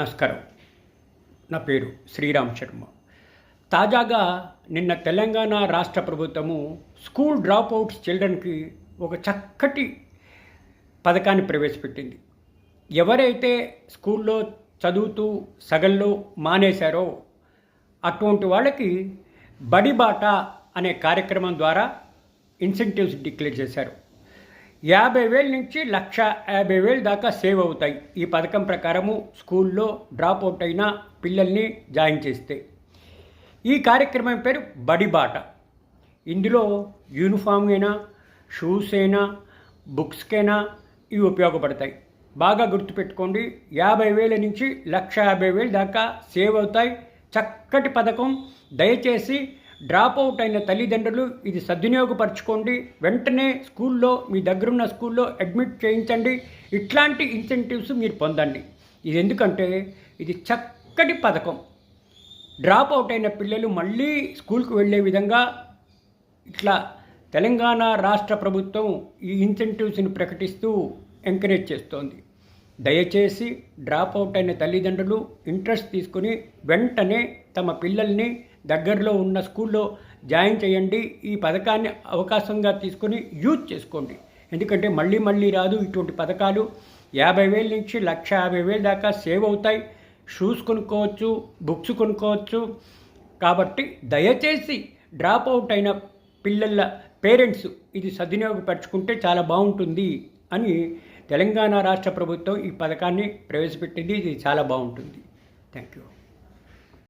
నమస్కారం. నా పేరు శ్రీరామ్ శర్మ. తాజాగా నిన్న తెలంగాణ రాష్ట్ర ప్రభుత్వము స్కూల్ డ్రాప్ అవుట్స్ చిల్డ్రన్కి ఒక చక్కటి పథకాన్ని ప్రవేశపెట్టింది. ఎవరైతే స్కూల్లో చదువుతూ సగల్లో మానేశారో అటువంటి వాళ్ళకి బడిబాట అనే కార్యక్రమం ద్వారా ఇన్సెంటివ్స్ డిక్లేర్ చేశారు. యాభై వేల నుంచి లక్ష యాభై వేలు దాకా సేవ్ అవుతాయి. ఈ పథకం ప్రకారము స్కూల్లో డ్రాప్ అవుట్ అయిన పిల్లల్ని జాయిన్ చేస్తే. ఈ కార్యక్రమం పేరు బడిబాట ఇందులో యూనిఫామ్ అయినా షూస్ అయినా బుక్స్కైనా ఇవి ఉపయోగపడతాయి. బాగా గుర్తుపెట్టుకోండి యాభై వేల నుంచి లక్ష యాభై వేలు దాకా సేవ్ అవుతాయి. చక్కటి పథకం. దయచేసి డ్రాప్ అవుట్ అయిన తల్లిదండ్రులు ఇది సద్వినియోగపరచుకోండి. వెంటనే స్కూల్లో మీ దగ్గరున్న స్కూల్లో అడ్మిట్ చేయించండి. ఇట్లాంటి ఇన్సెంటివ్స్ మీరు పొందండి. ఇది ఎందుకంటే ఇది చక్కటి పథకం. డ్రాప్ అవుట్ అయిన పిల్లలు మళ్ళీ స్కూల్కి వెళ్ళే విధంగా ఇట్లా తెలంగాణ రాష్ట్ర ప్రభుత్వం ఈ ఇన్సెంటివ్స్ని ప్రకటిస్తూ ఎంకరేజ్ చేస్తోంది. దయచేసి డ్రాప్ అవుట్ అయిన తల్లిదండ్రులు ఇంట్రెస్ట్ తీసుకుని వెంటనే తమ పిల్లల్ని దగ్గరలో ఉన్న స్కూల్లో జాయిన్ చేయండి. ఈ పథకాన్ని అవకాశంగా తీసుకొని యూజ్ చేసుకోండి. ఎందుకంటే మళ్ళీ మళ్ళీ రాదు ఇటువంటి పథకాలు. యాభై వేల నుంచి లక్ష యాభై వేల దాకా సేవ్ అవుతాయి. షూస్ కొనుక్కోవచ్చు బుక్స్ కొనుక్కోవచ్చు. కాబట్టి దయచేసి డ్రాప్ అవుట్ అయిన పిల్లల పేరెంట్స్ ఇది సద్వినియోగపరచుకుంటే చాలా బాగుంటుంది అని తెలంగాణ రాష్ట్ర ప్రభుత్వం ఈ పథకాన్ని ప్రవేశపెట్టింది. ఇది చాలా బాగుంటుంది. Thank you